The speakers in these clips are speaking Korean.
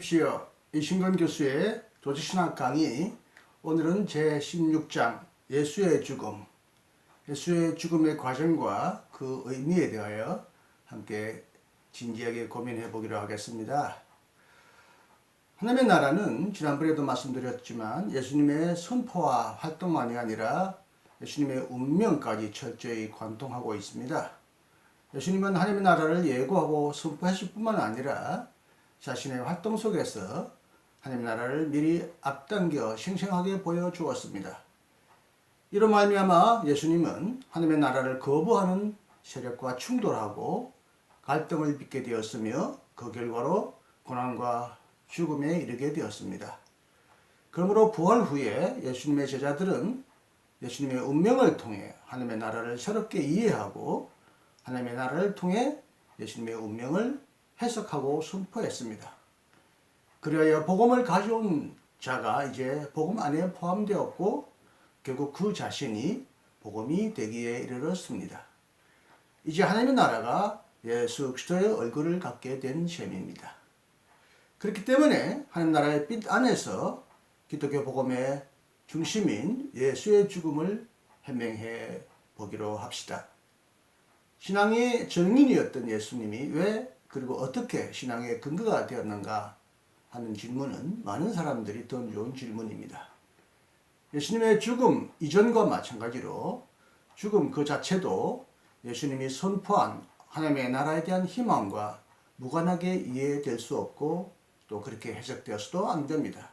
시여 이신건 교수의 조직신학 강의 오늘은 제16장 예수의 죽음 예수의 죽음의 과정과 그 의미에 대하여 함께 진지하게 고민해 보기로 하겠습니다. 하나님의 나라는 지난번에도 말씀드렸지만 예수님의 선포와 활동만이 아니라 예수님의 운명까지 철저히 관통하고 있습니다. 예수님은 하나님의 나라를 예고하고 선포했을 뿐만 아니라 자신의 활동 속에서 하나님 나라를 미리 앞당겨 생생하게 보여주었습니다. 이로 말미암아 예수님은 하나님의 나라를 거부하는 세력과 충돌하고 갈등을 빚게 되었으며 그 결과로 고난과 죽음에 이르게 되었습니다. 그러므로 부활 후에 예수님의 제자들은 예수님의 운명을 통해 하나님의 나라를 새롭게 이해하고 하나님의 나라를 통해 예수님의 운명을 해석하고 선포했습니다. 그리하여 복음을 가져온 자가 이제 복음 안에 포함되었고 결국 그 자신이 복음이 되기에 이르렀습니다. 이제 하나님의 나라가 예수 그리스도의 얼굴을 갖게 된 셈입니다. 그렇기 때문에 하나님 나라의 빛 안에서 기독교 복음의 중심인 예수의 죽음을 해명해 보기로 합시다. 신앙의 정인이었던 예수님이 왜 그리고 어떻게 신앙의 근거가 되었는가 하는 질문은 많은 사람들이 던져온 질문입니다. 예수님의 죽음 이전과 마찬가지로 죽음 그 자체도 예수님이 선포한 하나님의 나라에 대한 희망과 무관하게 이해될 수 없고 또 그렇게 해석되어서도 안 됩니다.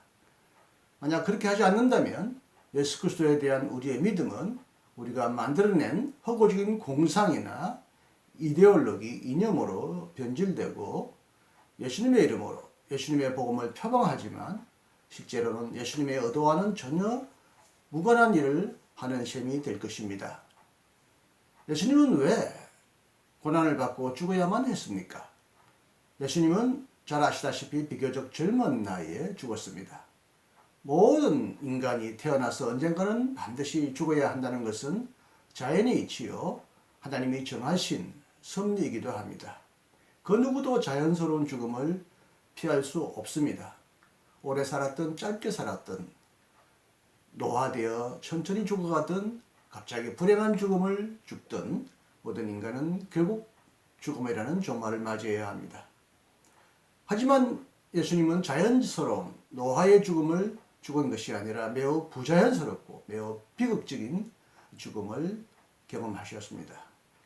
만약 그렇게 하지 않는다면 예수 그리스도에 대한 우리의 믿음은 우리가 만들어낸 허구적인 공상이나 이데올로기, 이념으로 변질되고 예수님의 이름으로 예수님의 복음을 표방하지만 실제로는 예수님의 의도와는 전혀 무관한 일을 하는 셈이 될 것입니다. 예수님은 왜 고난을 받고 죽어야만 했습니까? 예수님은 잘 아시다시피 비교적 젊은 나이에 죽었습니다. 모든 인간이 태어나서 언젠가는 반드시 죽어야 한다는 것은 자연의 이치요 하나님이 정하신 섭리이기도 합니다. 그 누구도 자연스러운 죽음을 피할 수 없습니다. 오래 살았든 짧게 살았든 노화되어 천천히 죽어가든 갑자기 불행한 죽음을 죽든 모든 인간은 결국 죽음이라는 종말을 맞이해야 합니다. 하지만 예수님은 자연스러운 노화의 죽음을 죽은 것이 아니라 매우 부자연스럽고 매우 비극적인 죽음을 경험하셨습니다.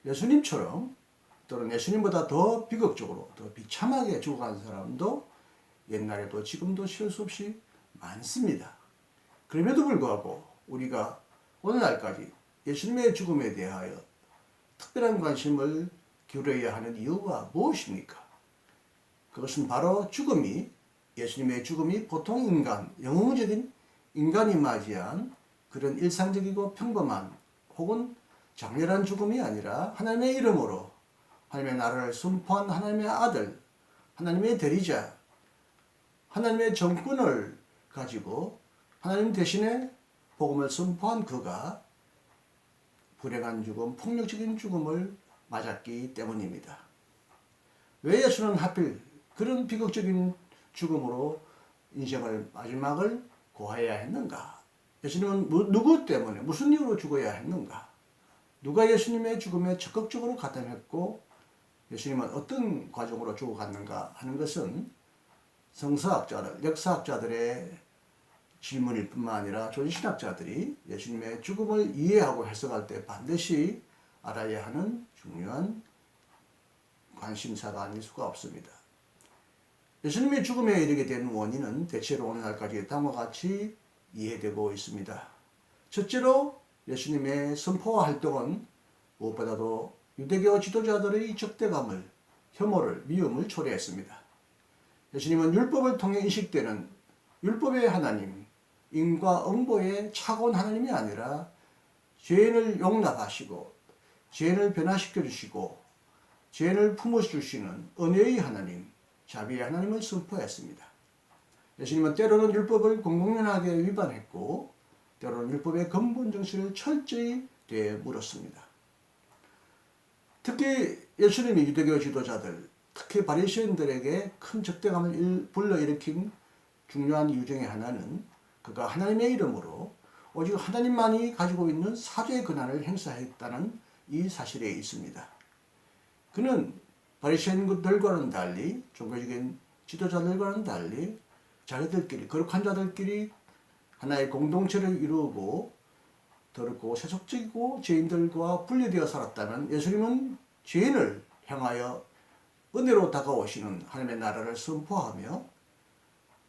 예수님처럼 또는 예수님보다 더 비극적으로 더 비참하게 죽어간 사람도 옛날에도 지금도 쉴 수 없이 많습니다. 그럼에도 불구하고 우리가 오늘날까지 예수님의 죽음에 대하여 특별한 관심을 기울여야 하는 이유가 무엇입니까? 그것은 바로 죽음이 예수님의 죽음이 보통 인간, 영웅적인 인간이 맞이한 그런 일상적이고 평범한 혹은 장렬한 죽음이 아니라 하나님의 이름으로 하나님의 나라를 선포한 하나님의 아들, 하나님의 대리자, 하나님의 정권을 가지고 하나님 대신에 복음을 선포한 그가 불행한 죽음, 폭력적인 죽음을 맞았기 때문입니다. 왜 예수는 하필 그런 비극적인 죽음으로 인생을 마지막을 고해야 했는가? 예수님은 누구 때문에 무슨 이유로 죽어야 했는가? 누가 예수님의 죽음에 적극적으로 가담했고 예수님은 어떤 과정으로 죽어갔는가 하는 것은 성서학자들, 역사학자들의 질문일 뿐만 아니라 조신학자들이 예수님의 죽음을 이해하고 해석할 때 반드시 알아야 하는 중요한 관심사가 아닐 수가 없습니다. 예수님의 죽음에 이르게 된 원인은 대체로 오늘날까지 다음과 같이 이해되고 있습니다. 첫째로 예수님의 선포와 활동은 무엇보다도 유대교 지도자들의 적대감을, 혐오를, 미움을 초래했습니다. 예수님은 율법을 통해 인식되는 율법의 하나님, 인과 응보의 차가운 하나님이 아니라 죄인을 용납하시고 죄인을 변화시켜 주시고 죄인을 품어 주시는 은혜의 하나님, 자비의 하나님을 선포했습니다. 예수님은 때로는 율법을 공공연하게 위반했고 때로는 율법의 근본 정신을 철저히 되물었습니다. 특히 예수님이 유대교 지도자들, 특히 바리새인들에게 큰 적대감을 일- 불러일으킨 중요한 이유 중에 하나는 그가 하나님의 이름으로 오직 하나님만이 가지고 있는 사죄의 권한을 행사했다는 이 사실에 있습니다. 그는 바리새인들과는 달리 종교적인 지도자들과는 달리 자기들끼리 거룩한 자들끼리 하나의 공동체를 이루고 더럽고 세속적이고 죄인들과 분리되어 살았다면 예수님은 죄인을 향하여 은혜로 다가오시는 하나님의 나라를 선포하며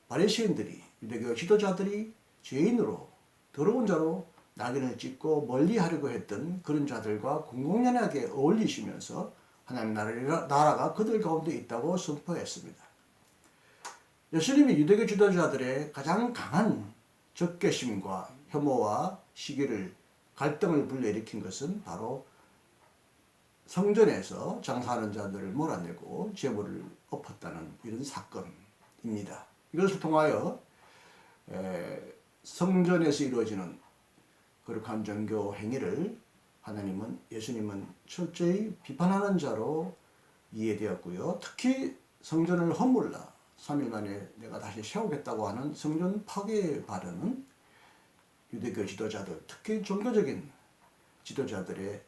바리새인들이 유대교 지도자들이 죄인으로 더러운 자로 낙인을 찍고 멀리하려고 했던 그런 자들과 공공연하게 어울리시면서 하나님 나라- 나라가 그들 가운데 있다고 선포했습니다. 예수님이 유대교 지도자들의 가장 강한 적개심과 혐오와 시기를 갈등을 불러일으킨 것은 바로 성전에서 장사하는 자들을 몰아내고 재물을 엎었다는 이런 사건입니다. 이것을 통하여 에, 성전에서 이루어지는 거룩한 종교 행위를 하나님은 예수님은 철저히 비판하는 자로 이해되었고요. 특히 성전을 허물라 3일 만에 내가 다시 세우겠다고 하는 성전 파괴 발언은 유대교 지도자들, 특히 종교적인 지도자들의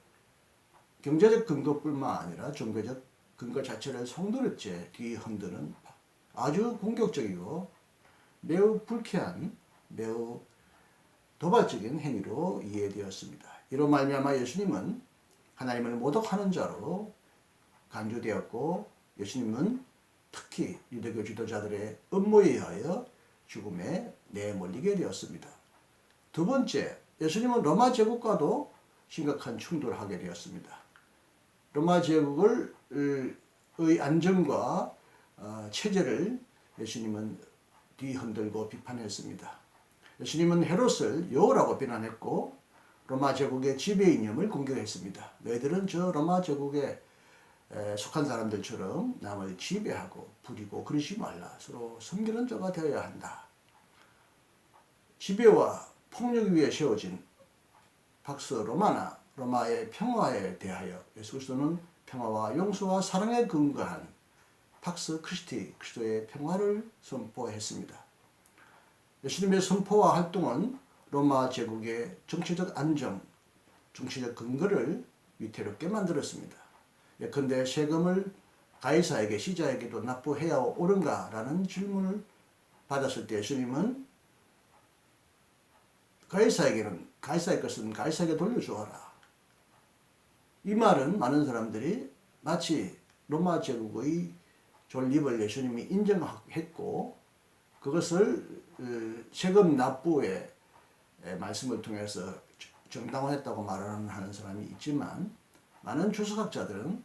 경제적 근거뿐만 아니라 종교적 근거 자체를 송두리째 뒤흔드는 아주 공격적이고 매우 불쾌한 매우 도발적인 행위로 이해되었습니다. 이로 말미암아 예수님은 하나님을 모독하는 자로 간주되었고 예수님은 특히 유대교 지도자들의 음모에 의하여 죽음에 내몰리게 되었습니다. 두 번째, 예수님은 로마 제국과도 심각한 충돌을 하게 되었습니다. 로마 제국을 의 안정과 어, 체제를 예수님은 뒤흔들고 비판했습니다. 예수님은 헤롯을 여호라고 비난했고 로마 제국의 지배 이념을 공격했습니다. 너희들은 저 로마 제국에 에, 속한 사람들처럼 남을 지배하고 부리고 그러지 말라. 서로 섬기는 자가 되어야 한다. 지배와 폭력 위에 세워진 박스 로마나 로마의 평화에 대하여 예수 그리스도는 평화와 용서와 사랑에 근거한 팍스 크리스티 그리스도의 평화를 선포했습니다. 예수님의 선포와 활동은 로마 제국의 정치적 안정, 정치적 근거를 위태롭게 만들었습니다. 예컨대 세금을 가이사에게 시자에게도 납부해야 옳은가라는 질문을 받았을 때 예수님은 가이사에게는 가이사의 것은 가이사에게 돌려주어라. 이 말은 많은 사람들이 마치 로마 제국의 존립을 예수님이 인정했고 그것을 어, 세금 납부의 말씀을 통해서 정당화했다고 말하는 하는 사람이 있지만 많은 주석학자들은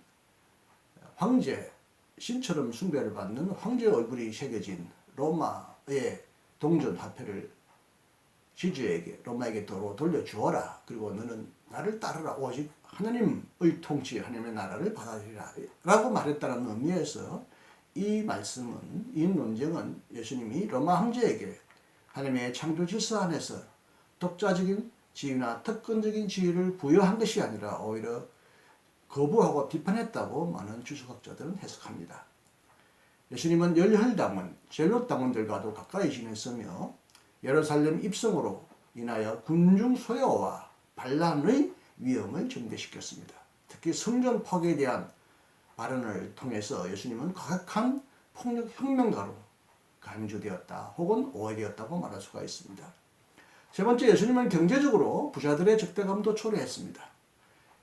황제 신처럼 숭배를 받는 황제 얼굴이 새겨진 로마의 동전 화폐를 지주에게 로마에게 도로 돌려주어라. 그리고 너는 나를 따르라. 오직 하나님의 통치, 하나님의 나라를 받아들이라. 라고 말했다는 의미에서 이 말씀은, 이 논쟁은 예수님이 로마 황제에게 하나님의 창조 질서 안에서 독자적인 지위나 특권적인 지위를 부여한 것이 아니라 오히려 거부하고 비판했다고 많은 주석학자들은 해석합니다. 예수님은 열혈당원, 젤롯 당원들과도 가까이 지냈으며 예루살렘 입성으로 인하여 군중 소요와 반란의 위험을 증대시켰습니다. 특히 성전 파괴에 대한 발언을 통해서 예수님은 과격한 폭력 혁명가로 간주되었다 혹은 오해되었다고 말할 수가 있습니다. 세 번째 예수님은 경제적으로 부자들의 적대감도 초래했습니다.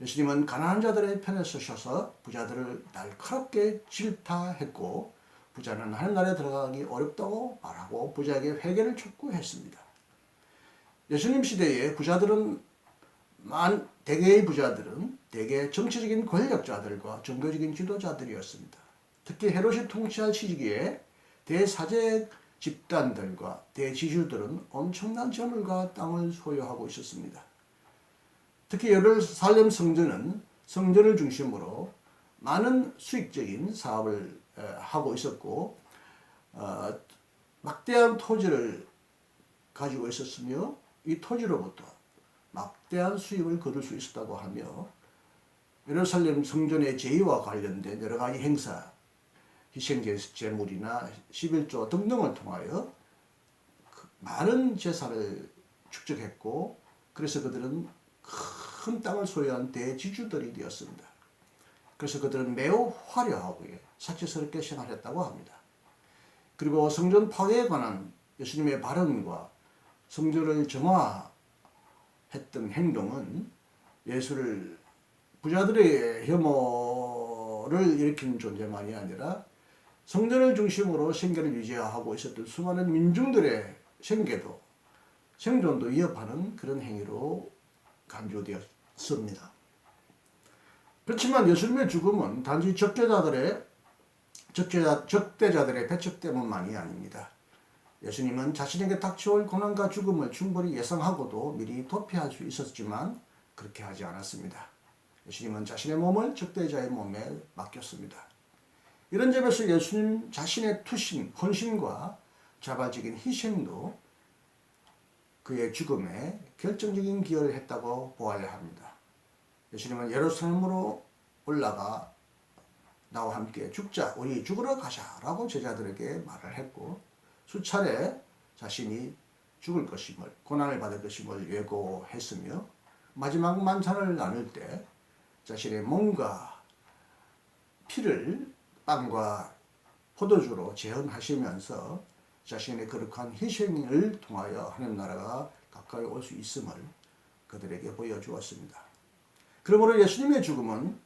예수님은 가난한 자들의 편에 서셔서 부자들을 날카롭게 질타했고 부자는 하늘나라에 들어가기 어렵다고 말하고 부자에게 회개를 촉구했습니다. 예수님 시대에 부자들은 만 대개의 부자들은 대개 정치적인 권력자들과 종교적인 지도자들이었습니다. 특히 헤롯이 통치할 시기에 대사제 집단들과 대지주들은 엄청난 재물과 땅을 소유하고 있었습니다. 특히 예루살렘 성전은 성전을 중심으로 많은 수익적인 사업을 하고 있었고 어, 막대한 토지를 가지고 있었으며 이 토지로부터 막대한 수익을 거둘 수 있었다고 하며 예루살렘 성전의 제의와 관련된 여러 가지 행사 희생 제물이나 11조 등등을 통하여 그 많은 제사를 축적했고 그래서 그들은 큰 땅을 소유한 대지주들이 되었습니다. 그래서 그들은 매우 화려하고 사치스럽게 생활했다고 합니다. 그리고 성전 파괴에 관한 예수님의 발언과 성전을 정화했던 행동은 예수를 부자들의 혐오를 일으키는 존재만이 아니라 성전을 중심으로 생계를 유지하고 있었던 수많은 민중들의 생계도 생존도 위협하는 그런 행위로 간주되었습니다. 그렇지만 예수님의 죽음은 단지 적대자들의 적대자, 적대자들의 배척 때문만이 아닙니다. 예수님은 자신에게 닥쳐올 고난과 죽음을 충분히 예상하고도 미리 도피할 수 있었지만 그렇게 하지 않았습니다. 예수님은 자신의 몸을 적대자의 몸에 맡겼습니다. 이런 점에서 예수님 자신의 투신, 헌신과 자발적인 희생도 그의 죽음에 결정적인 기여를 했다고 보아야 합니다. 예수님은 예루살렘으로 올라가 나와 함께 죽자, 우리 죽으러 가자라고 제자들에게 말을 했고 수차례 자신이 죽을 것임을, 고난을 받을 것임을 예고했으며 마지막 만찬을 나눌 때 자신의 몸과 피를 빵과 포도주로 재현하시면서 자신의 거룩한 희생을 통하여 하나님 나라가 가까이 올 수 있음을 그들에게 보여주었습니다. 그러므로 예수님의 죽음은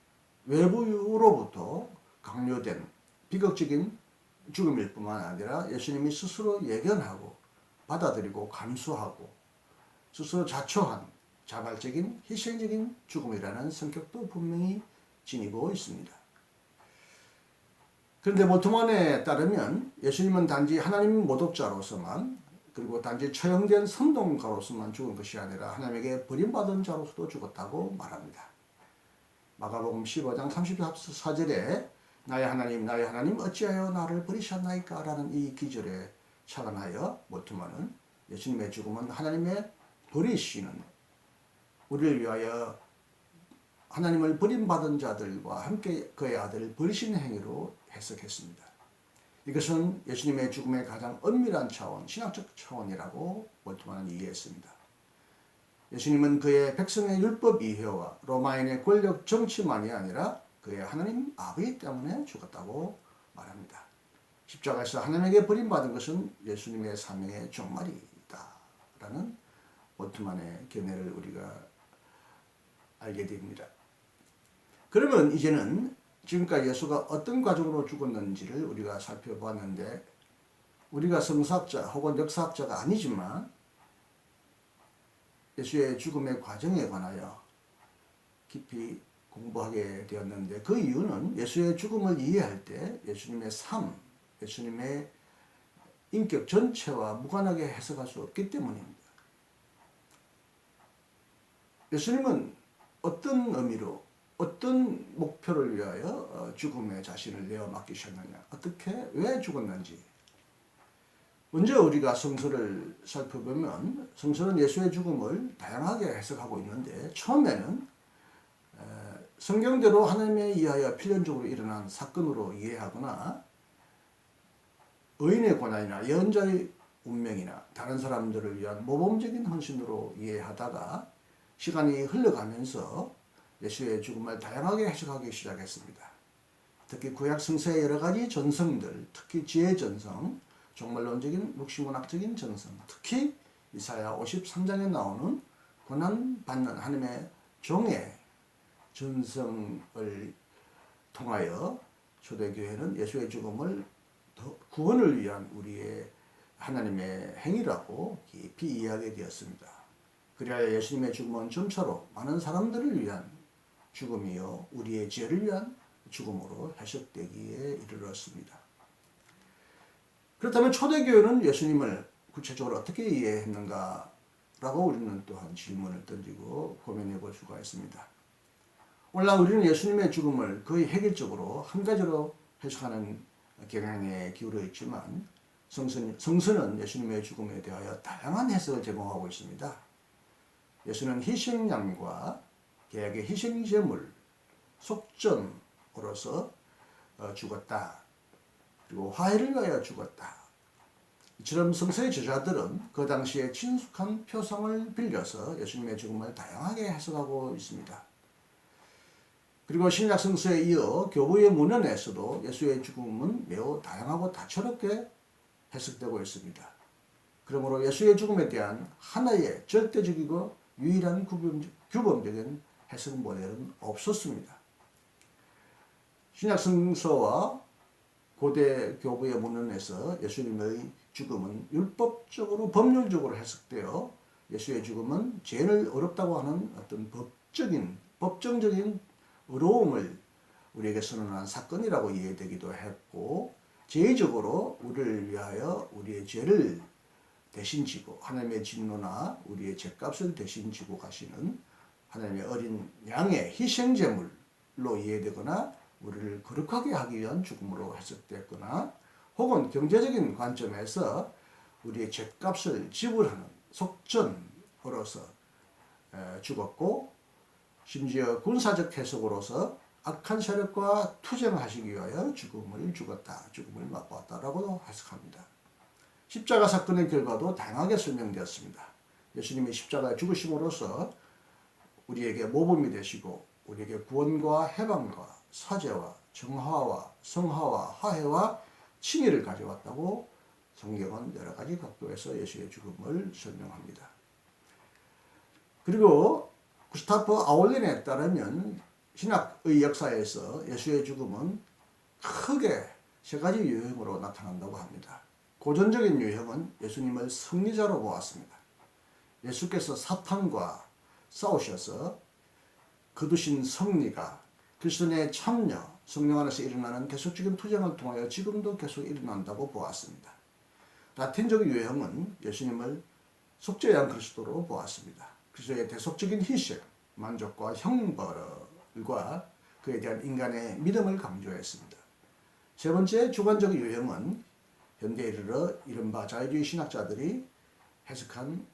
외부로부터 강요된 비극적인 죽음일 뿐만 아니라 예수님이 스스로 예견하고 받아들이고 감수하고 스스로 자초한 자발적인 희생적인 죽음이라는 성격도 분명히 지니고 있습니다. 그런데 모토만에 따르면 예수님은 단지 하나님 모독자로서만 그리고 단지 처형된 선동가로서만 죽은 것이 아니라 하나님에게 버림받은 자로서도 죽었다고 말합니다. 마가복음 15장 34절에 나의 하나님 나의 하나님 어찌하여 나를 버리셨나이까 라는 이 기절에 착안하여 모트만은 예수님의 죽음은 하나님의 버리시는 우리를 위하여 하나님을 버림받은 자들과 함께 그의 아들을 버리시는 행위로 해석했습니다. 이것은 예수님의 죽음의 가장 엄밀한 차원, 신학적 차원이라고 볼트만은 이해했습니다. 예수님은 그의 백성의 율법 이해와 로마인의 권력 정치만이 아니라 그의 하나님 아버지 때문에 죽었다고 말합니다. 십자가에서 하나님에게 버림받은 것은 예수님의 사명의 종말이다 라는 볼트만의 견해를 우리가 알게 됩니다. 그러면 이제는 지금까지 예수가 어떤 과정으로 죽었는지를 우리가 살펴보았는데 우리가 성사학자 혹은 역사학자가 아니지만 예수의 죽음의 과정에 관하여 깊이 공부하게 되었는데 그 이유는 예수의 죽음을 이해할 때 예수님의 삶, 예수님의 인격 전체와 무관하게 해석할 수 없기 때문입니다. 예수님은 어떤 의미로 어떤 목표를 위하여 어, 죽음에 자신을 내어 맡기셨느냐? 어떻게 왜 죽었는지 먼저 우리가 성서를 살펴보면 성서는 예수의 죽음을 다양하게 해석하고 있는데 처음에는 성경대로 하나님에 의하여 필연적으로 일어난 사건으로 이해하거나 의인의 고난이나 예언자의 운명이나 다른 사람들을 위한 모범적인 헌신으로 이해하다가 시간이 흘러가면서 예수의 죽음을 다양하게 해석하기 시작했습니다. 특히 구약 성서의 여러 가지 전성들, 특히 지혜 전성, 종말론적인 묵시문학적인 전성, 특히 이사야 53장에 나오는 고난 받는 하나님의 종의 전성을 통하여 초대교회는 예수의 죽음을 구원을 위한 우리의 하나님의 행위라고 깊이 이해하게 되었습니다. 그리하여 예수님의 죽음은 점차로 많은 사람들을 위한 죽음이요 우리의 죄를 위한 죽음으로 해석되기에 이르렀습니다. 그렇다면 초대교회는 예수님을 구체적으로 어떻게 이해했는가? 라고 우리는 또한 질문을 던지고 고민해 볼 수가 있습니다. 오늘날 우리는 예수님의 죽음을 거의 획일적으로 한 가지로 해석하는 경향에 기울어 있지만 성선, 성서는 예수님의 죽음에 대하여 다양한 해석을 제공하고 있습니다. 예수는 희생양과 계약의 희생제물, 속전으로서 어, 죽었다. 그리고 화해를 위하여 죽었다. 이처럼 성서의 저자들은 그 당시에 친숙한 표성을 빌려서 예수님의 죽음을 다양하게 해석하고 있습니다. 그리고 신약 성서에 이어 교부의 문헌에서도 예수의 죽음은 매우 다양하고 다채롭게 해석되고 있습니다. 그러므로 예수의 죽음에 대한 하나의 절대적이고 유일한 규범, 규범적인 해석 모델은 없었습니다. 신약 성서와 고대 교부의 문헌에서 예수님의 죽음은 율법적으로 법률적으로 해석되어 예수의 죽음은 죄를 어렵다고 하는 어떤 법적인 법정적인 어려움을 우리에게 선언한 사건이라고 이해되기도 했고 제의적으로 우리를 위하여 우리의 죄를 대신 지고 하나님의 진노나 우리의 죄값을 대신 지고 가시는 하나님의 어린 양의 희생 제물로 이해되거나 우리를 거룩하게 하기 위한 죽음으로 해석됐거나 혹은 경제적인 관점에서 우리의 죄값을 지불하는 속전으로서 에, 죽었고 심지어 군사적 해석으로서 악한 세력과 투쟁하시기 위하여 죽음을 죽었다, 죽음을 맛보았다라고 해석합니다. 십자가 사건의 결과도 다양하게 설명되었습니다. 예수님이 십자가에 죽으심으로써 우리에게 모범이 되시고 우리에게 구원과 해방과 사죄와 정화와 성화와 화해와 칭의를 가져왔다고 성경은 여러 가지 각도에서 예수의 죽음을 설명합니다. 그리고 구스타프 아울린에 따르면 신학의 역사에서 예수의 죽음은 크게 세 가지 유형으로 나타난다고 합니다. 고전적인 유형은 예수님을 승리자로 보았습니다. 예수께서 사탄과 싸우셔서 거두신 승리가 그리스도의 참여, 성령 안에서 일어나는 계속적인 투쟁을 통하여 지금도 계속 일어난다고 보았습니다. 라틴적 유형은 예수님을 속죄한 그리스도로 보았습니다. 그리스도의 대속적인 희생, 만족과 형벌과 그에 대한 인간의 믿음을 강조했습니다. 세 번째 주관적 유형은 현대에 이르러 이른바 자유주의 신학자들이 해석한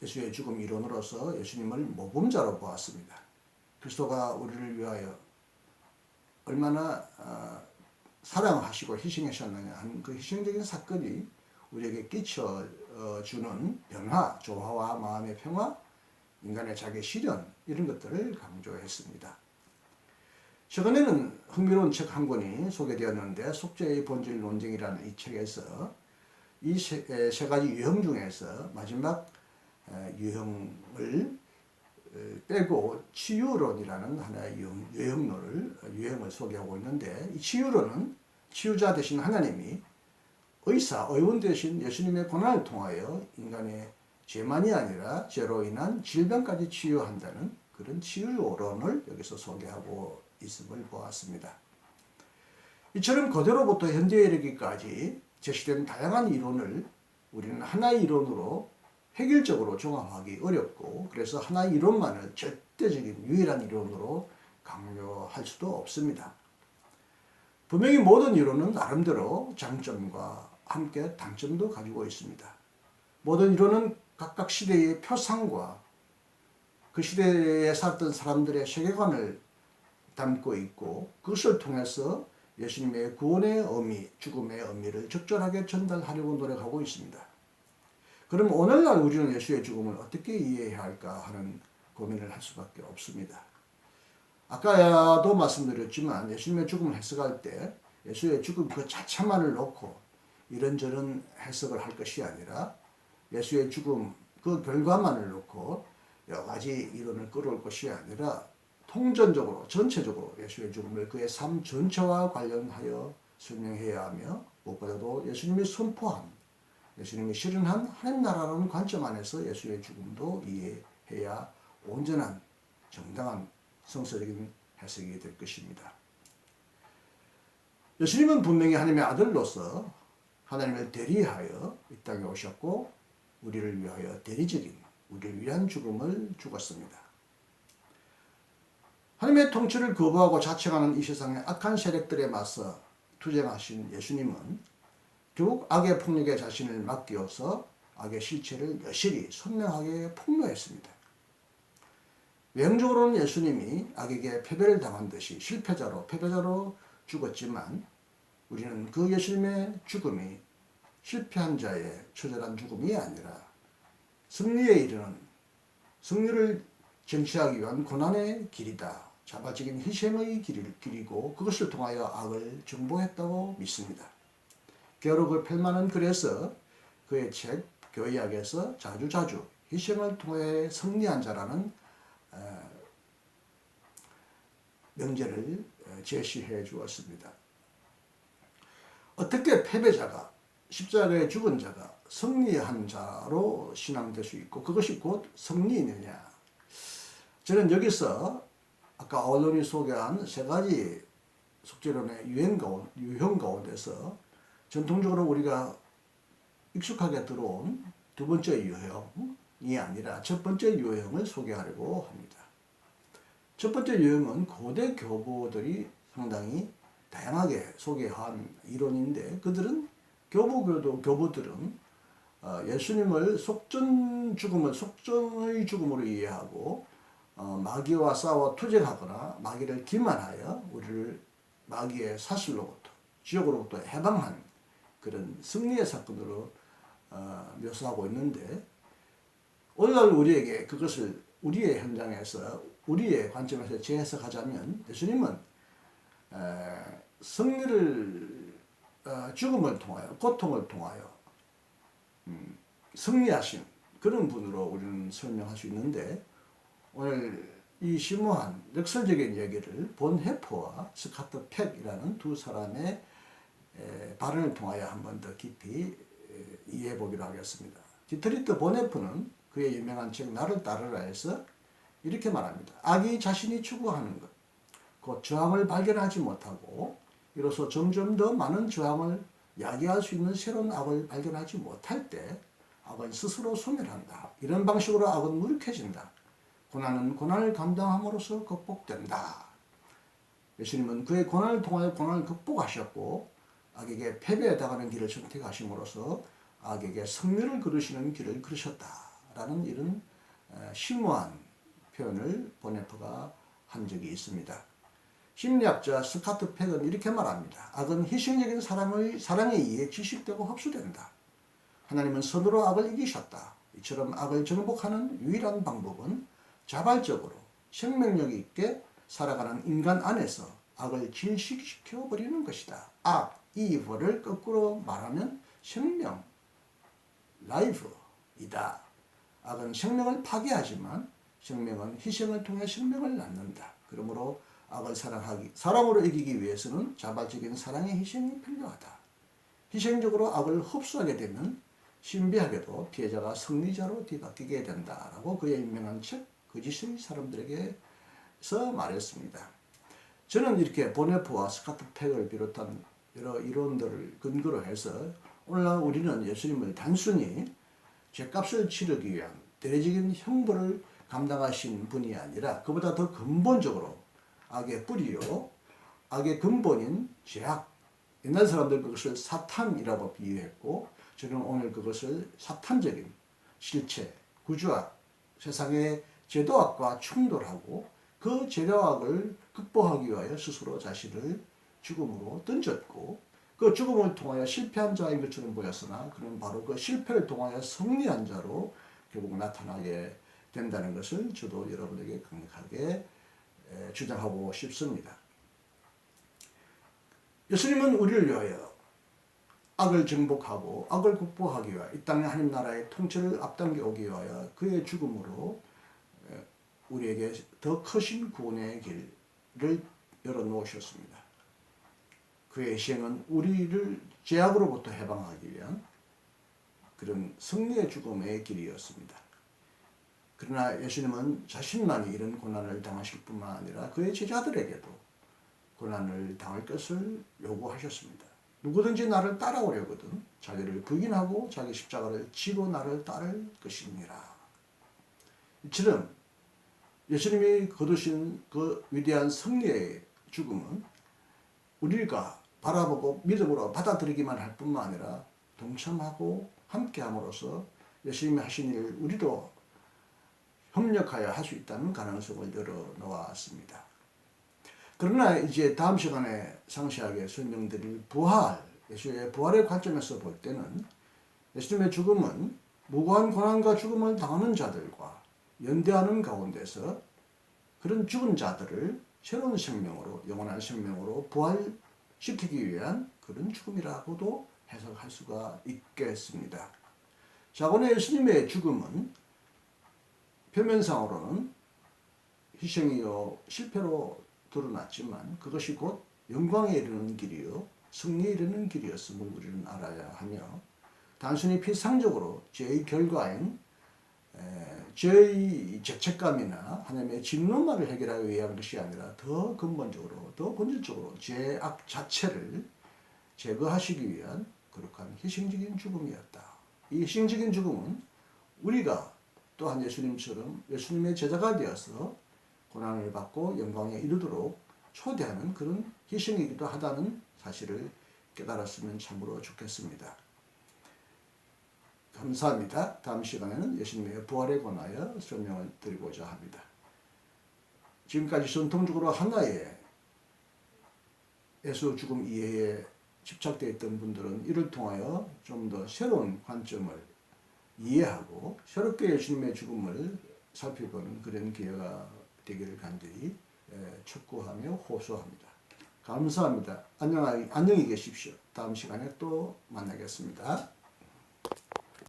예수의 죽음 이론으로서 예수님을 모범자로 보았습니다. 그리스도가 우리를 위하여 얼마나 어, 사랑하시고 희생하셨느냐 하는 그 희생적인 사건이 우리에게 끼쳐주는 변화, 조화와 마음의 평화, 인간의 자기 실현 이런 것들을 강조했습니다. 최근에는 흥미로운 책 한 권이 소개되었는데 속죄의 본질 논쟁이라는 이 책에서 이세 가지 유형 중에서 마지막 유형을 빼고 치유론이라는 하나의 유형, 유형론을 유형을 소개하고 있는데 이 치유론은 치유자 대신 하나님이 의사, 의원 대신 예수님의 고난을 통하여 인간의 죄만이 아니라 죄로 인한 질병까지 치유한다는 그런 치유론을 여기서 소개하고 있음을 보았습니다. 이처럼 고대로부터 현대에 이르기까지 제시된 다양한 이론을 우리는 하나의 이론으로 획일적으로 종합하기 어렵고 그래서 하나의 이론만을 절대적인 유일한 이론으로 강요할 수도 없습니다. 분명히 모든 이론은 나름대로 장점과 함께 단점도 가지고 있습니다. 모든 이론은 각각 시대의 표상과 그 시대에 살던 사람들의 세계관을 담고 있고 그것을 통해서 예수님의 구원의 의미, 죽음의 의미를 적절하게 전달하려고 노력하고 있습니다. 그럼 오늘날 우리는 예수의 죽음을 어떻게 이해해야 할까 하는 고민을 할 수밖에 없습니다. 아까도 말씀드렸지만 예수님의 죽음을 해석할 때 예수의 죽음 그 자체만을 놓고 이런저런 해석을 할 것이 아니라 예수의 죽음 그 결과만을 놓고 여러 가지 이론을 끌어올 것이 아니라 통전적으로 전체적으로 예수의 죽음을 그의 삶 전체와 관련하여 설명해야 하며 무엇보다도 예수님이 선포한 예수님이 실현한 하나님 나라라는 관점 안에서 예수의 죽음도 이해해야 온전한 정당한 성서적인 해석이 될 것입니다. 예수님은 분명히 하나님의 아들로서 하나님을 대리하여 이 땅에 오셨고 우리를 위하여 대리적인 우리를 위한 죽음을 죽었습니다. 하나님의 통치를 거부하고 자책하는 이 세상의 악한 세력들에 맞서 투쟁하신 예수님은 결국 악의 폭력에 자신을 맡기어서 악의 실체를 여실히 선명하게 폭로했습니다. 외형적으로는 예수님이 악에게 패배를 당한 듯이 실패자로 패배자로 죽었지만 우리는 그 예수님의 죽음이 실패한 자의 처절한 죽음이 아니라 승리에 이르는 승리를 쟁취하기 위한 고난의 길이다. 자발적인 희생의 길, 길이고 그것을 통하여 악을 정복했다고 믿습니다. 게오르그 펠만은 그래서 그의 책 교회학에서 자주자주 희생을 통해 승리한 자라는 어, 명제를 어, 제시해 주었습니다. 어떻게 패배자가 십자가에 죽은 자가 승리한 자로 신앙될 수 있고 그것이 곧 승리이느냐? 저는 여기서 아까 언론이 소개한 세 가지 가운 유형 가운데서 전통적으로 우리가 익숙하게 들어온 두 번째 유형이 아니라 첫 번째 유형을 소개하려고 합니다. 첫 번째 유형은 고대 교부들이 상당히 다양하게 소개한 이론인데 그들은 교부교도 교부들은 어, 예수님을 속전 죽음을 속전의 죽음으로 이해하고 어, 마귀와 싸워 투쟁하거나 마귀를 기만하여 우리를 마귀의 사슬로부터 지옥으로부터 해방한 그런 승리의 사건으로 어, 묘사하고 있는데 오늘날 우리에게 그것을 우리의 현장에서 우리의 관점에서 재해석하자면 예수님은 에, 승리를 어, 죽음을 통하여 고통을 통하여 음, 승리하신 그런 분으로 우리는 설명할 수 있는데 오늘 이 심오한 역설적인 얘기를 본 해퍼와 스카트 팩이라는 두 사람의 에, 발언을 통하여 한 번 더 깊이 에, 이해해 보기로 하겠습니다. 디트리트 보네프는 그의 유명한 책 나를 따르라에서 이렇게 말합니다. 악이 자신이 추구하는 것, 곧 저항을 발견하지 못하고 이로써 점점 더 많은 저항을 야기할 수 있는 새로운 악을 발견하지 못할 때 악은 스스로 소멸한다. 이런 방식으로 악은 무력해진다. 고난은 고난을 감당함으로써 극복된다. 예수님은 그의 고난을 통하여 고난을 극복하셨고 악에게 패배에 당하는 길을 선택하심으로써 악에게 승리를 그르시는 길을 그르셨다라는 이런 심오한 표현을 보네프가 한 적이 있습니다. 심리학자 스카트 팩은 이렇게 말합니다. 악은 희생적인 사랑의, 사랑에 의해 지식되고 흡수된다. 하나님은 선으로 악을 이기셨다. 이처럼 악을 정복하는 유일한 방법은 자발적으로 생명력 있게 살아가는 인간 안에서 악을 질식시켜 버리는 것이다. 악, 이브를 거꾸로 말하면 생명, 라이프이다. 악은 생명을 파괴하지만 생명은 희생을 통해 생명을 낳는다. 그러므로 악을 사랑하기, 사랑으로 이기기 위해서는 자발적인 사랑의 희생이 필요하다. 희생적으로 악을 흡수하게 되면 신비하게도 피해자가 승리자로 뒤바뀌게 된다라고 그의 유명한 책 거짓의 사람들에게서 말했습니다. 저는 이렇게 보네프와 스카트 팩을 비롯한 여러 이론들을 근거로 해서 오늘날 우리는 예수님을 단순히 죄값을 치르기 위한 대리적인 형벌을 감당하신 분이 아니라 그보다 더 근본적으로 악의 뿌리요, 악의 근본인 죄악. 옛날 사람들 그것을 사탄이라고 비유했고 저는 오늘 그것을 사탄적인 실체, 구조악, 세상의 제도악과 충돌하고 그 제도악을 극복하기 위하여 스스로 자신을 죽음으로 던졌고 그 죽음을 통하여 실패한 자인 것처럼 보였으나 그는 바로 그 실패를 통하여 승리한 자로 결국 나타나게 된다는 것을 저도 여러분에게 강력하게 주장하고 싶습니다. 예수님은 우리를 위하여 악을 정복하고 악을 극복하기 위하여 이 땅의 하나님 나라의 통치를 앞당겨 오기 위하여 그의 죽음으로 우리에게 더 크신 구원의 길을 열어놓으셨습니다. 그의 희생은 우리를 죄악으로부터 해방하기 위한 그런 승리의 죽음의 길이었습니다. 그러나 예수님은 자신만이 이런 고난을 당하실 뿐만 아니라 그의 제자들에게도 고난을 당할 것을 요구하셨습니다. 누구든지 나를 따라오려거든 자기를 부인하고 자기 십자가를 지고 나를 따를 것이니라. 이처럼 예수님이 거두신 그 위대한 승리의 죽음은 우리가 바라보고 믿음으로 받아들이기만 할 뿐만 아니라 동참하고 함께함으로써 예수님이 하신 일 우리도 협력하여 할 수 있다는 가능성을 열어놓았습니다. 그러나 이제 다음 시간에 상세하게 설명드릴 부활, 예수의 부활의 관점에서 볼 때는 예수님의 죽음은 무고한 고난과 죽음을 당하는 자들과 연대하는 가운데서 그런 죽은 자들을 새로운 생명으로 영원한 생명으로 부활 시키기 위한 그런 죽음이라고도 해석할 수가 있겠습니다. 자, 오늘 예수님의 죽음은 표면상으로는 희생이요 실패로 드러났지만 그것이 곧 영광에 이르는 길이요 승리에 이르는 길이었음을 우리는 알아야 하며 단순히 피상적으로 죄의 결과인 에, 죄의 죄책감이나 하나님의 진노만을 해결하기 위한 것이 아니라 더 근본적으로 더 본질적으로 죄악 자체를 제거하시기 위한 거룩한 희생적인 죽음이었다. 이 희생적인 죽음은 우리가 또한 예수님처럼 예수님의 제자가 되어서 고난을 받고 영광에 이르도록 초대하는 그런 희생이기도 하다는 사실을 깨달았으면 참으로 좋겠습니다. 감사합니다. 다음 시간에는 예수님의 부활에 관하여 설명을 드리고자 합니다. 지금까지 전통적으로 하나의 예수 죽음 이해에 집착되어 있던 분들은 이를 통하여 좀 더 새로운 관점을 이해하고 새롭게 예수님의 죽음을 살펴보는 그런 기회가 되기를 간절히 에, 촉구하며 호소합니다. 감사합니다. 안녕히, 안녕히 계십시오. 다음 시간에 또 만나겠습니다.